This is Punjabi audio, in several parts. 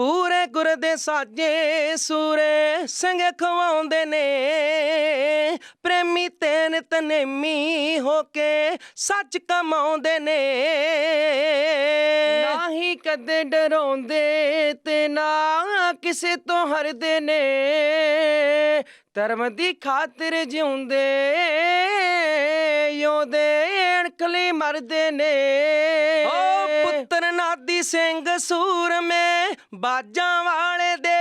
ਪੂਰੇ ਗੁਰ ਦੇ ਸਾਜੇ ਸੂਰੇ ਸਿੰਘ ਖਵਾਉਂਦੇ ਨੇ। ਪ੍ਰੇਮੀ ਤੈਨ ਤਨੇਮੀ ਹੋ ਕੇ ਸੱਚ ਕਮਾਉਂਦੇ ਨੇ। ਨਾਹੀ ਕਦੇ ਡਰਾਉਂਦੇ ਤੇ ਨਾ ਕਿਸੇ ਤੋਂ ਹਰਦੇ ਨੇ। ਧਰਮ ਦੀ ਖਾਤਰ ਜਿਉਂਦੇ ਯੋਦੇ ਅਣਖਲੀ ਮਰਦੇ ਨੇ। ਨਾਦੀ ਸਿੰਘ ਸੂਰਮੇ ਬਾਜਾਂ ਵਾਲੇ ਦੇ।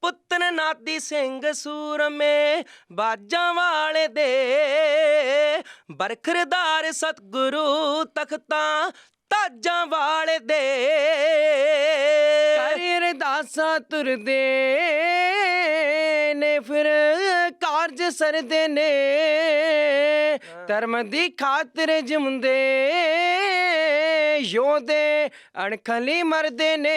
ਪੁੱਤਰ ਨਾਦੀ ਸਿੰਘ ਸੂਰਮੇ ਬਾਜਾਂ ਵਾਲੇ ਦੇ। ਬਰਖਰਦਾਰ ਸਤਿਗੁਰੂ ਤਖਤਾਂ ਤਾਜਾਂ ਵਾਲੇ ਦੇ। ਕਰੀ ਅਰਦਾਸਾਂ ਤੁਰਦੇ ਨੇ ਫਿਰ ਕਾਰਜ ਸਰਦੇ ਨੇ। ਧਰਮ ਦੀ ਖਾਤਰ ਜਿਉਂਦੇ। ਯੋਦੇ ਅਣਖਲੀ ਮਰਦੇ ਨੇ।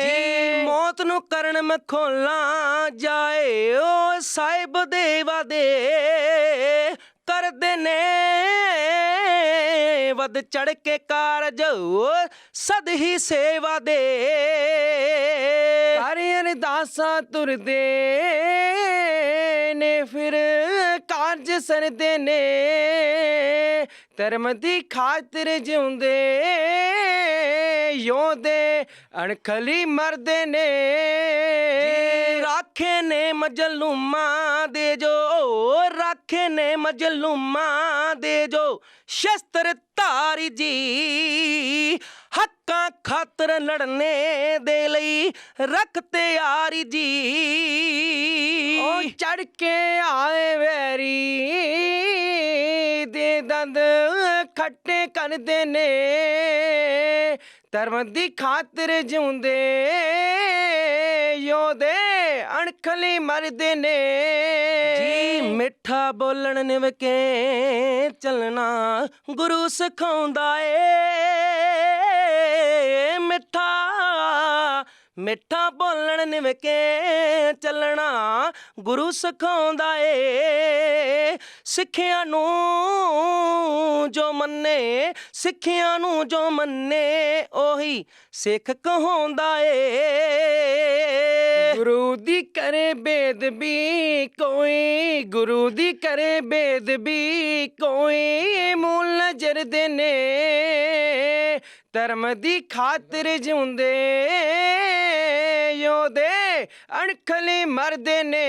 ਜੀ। ਮੌਤ ਨੂੰ ਕਰਨ ਮਖੋਲਾਂ ਜਾਏ ਓ ਸਾਹਿਬ ਦੇਵਾ ਦੇ। ਕਰਦੇ ਨੇ। ਵਦ ਚੜ ਕੇ ਕਾਰਜ ਸਦ ਹੀ ਸੇਵਾ ਦੇ। ਕਰੀ ਅਰਦਾਸਾਂ ਤੁਰਦੇ ਨੇ ਫਿਰ ਕਾਰਜ ਸਰਦੇ ਨੇ। ਧਰਮ ਦੀ ਖਾਤਰ ਜਿਉਂਦੇ ਯੋਦੇ ਅਣਖਲੀ ਮਰਦੇ ਨੇ। ਰਾਖੇ ਨੇ ਮਜਲੂਮਾਂ ਦੇ ਜੋ ਰਾਖੇ ਨੇ ਮਜਲੂਮਾਂ ਦੇ ਜੋ ਸ਼ਸਤਰ ਧਾਰੀ ਜੀ। ਖਾਤਰ ਲੜਨੇ ਦੇ ਲਈ ਰੱਖ ਤਿਆਰੀ ਜੀ। ਉਹ ਚੜ ਕੇ ਆਏ ਵੈਰੀ ਦੇ ਦੰਦ ਖੱਟੇ ਕਰਦੇ ਨੇ। ਧਰਮ ਦੀ ਖਾਤਰ ਜਿਉਂਦੇ ਯੋਦੇ ਅਣਖਲੀ ਮਰਦੇ ਨੇ। ਜੀ ਮਿੱਠਾ ਬੋਲਣ ਨਿਵਕੇ ਚੱਲਣਾ ਗੁਰੂ ਸਿਖਾਉਂਦਾ ਏ। ਮਿੱਠਾ ਮਿੱਠਾ ਬੋਲਣ ਨਿਵਕੇ ਚੱਲਣਾ ਗੁਰੂ ਸਿਖਾਉਂਦਾ ਏ। ਸਿੱਖਿਆ ਨੂੰ ਜੋ ਮੰਨੇ, ਸਿੱਖਿਆ ਨੂੰ ਜੋ ਮੰਨੇ, ਉਹੀ ਸਿੱਖ ਕਹਾਉਂਦਾ ਏ। ਗੁਰੂ ਦੀ ਕਰੇ ਬੇਦਬੀ ਕੋਈ, ਗੁਰੂ ਦੀ ਕਰੇ ਬੇਦਬੀ ਕੋਈ ਮੂਲ ਨਜ਼ਰ ਦੇ ਨੇ ਧਰਮ ਦੀ ਖਾਤਰ ਜਿਉਂਦੇ ਯੋਦੇ ਅਣਖਲੀ ਮਰਦੇ ਨੇ।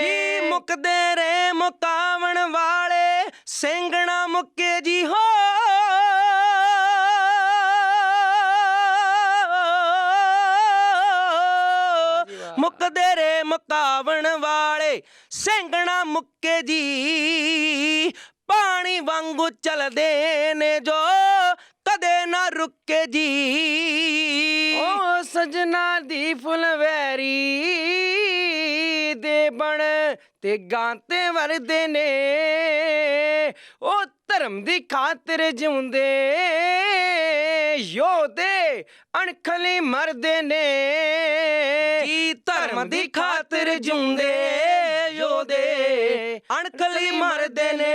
ਜੀ ਮੁਕਦੇ ਰੇ ਮੁਕਾਵਣ ਵਾਲੇ ਸਿੰਘਣਾ ਮੁੱਕੇ ਜੀ ਹੋ। ਮੁਕਦੇ ਰੇ ਮੁਕਾਵਣ ਵਾਲੇ ਸਿੰਘਣਾ ਮੁੱਕੇ ਜੀ। ਪਾਣੀ ਵਾਂਗੂ ਚਲਦੇ ਨੇ ਜੋ। ਕਦੇ ਨਾ ਰੁਕੇ ਜੀ। ਓ ਸਜਣਾ ਦੀ ਫੁਲਵੈਰੀ ਦੇ ਬਣ ਤੇ ਗਾਂਤੇ ਵਰਦੇ ਨੇ। ਓ ਧਰਮ ਦੀ ਖਾਤਰ ਜਿਉਂਦੇ ਯੋਦੇ ਅਣਖਲੀ ਮਰਦੇ ਨੇ। ਜੀ ਧਰਮ ਦੀ ਖਾਤਰ ਜਿਉਂਦੇ ਯੋਦੇ ਅਣਖਲੀ ਮਰਦੇ ਨੇ।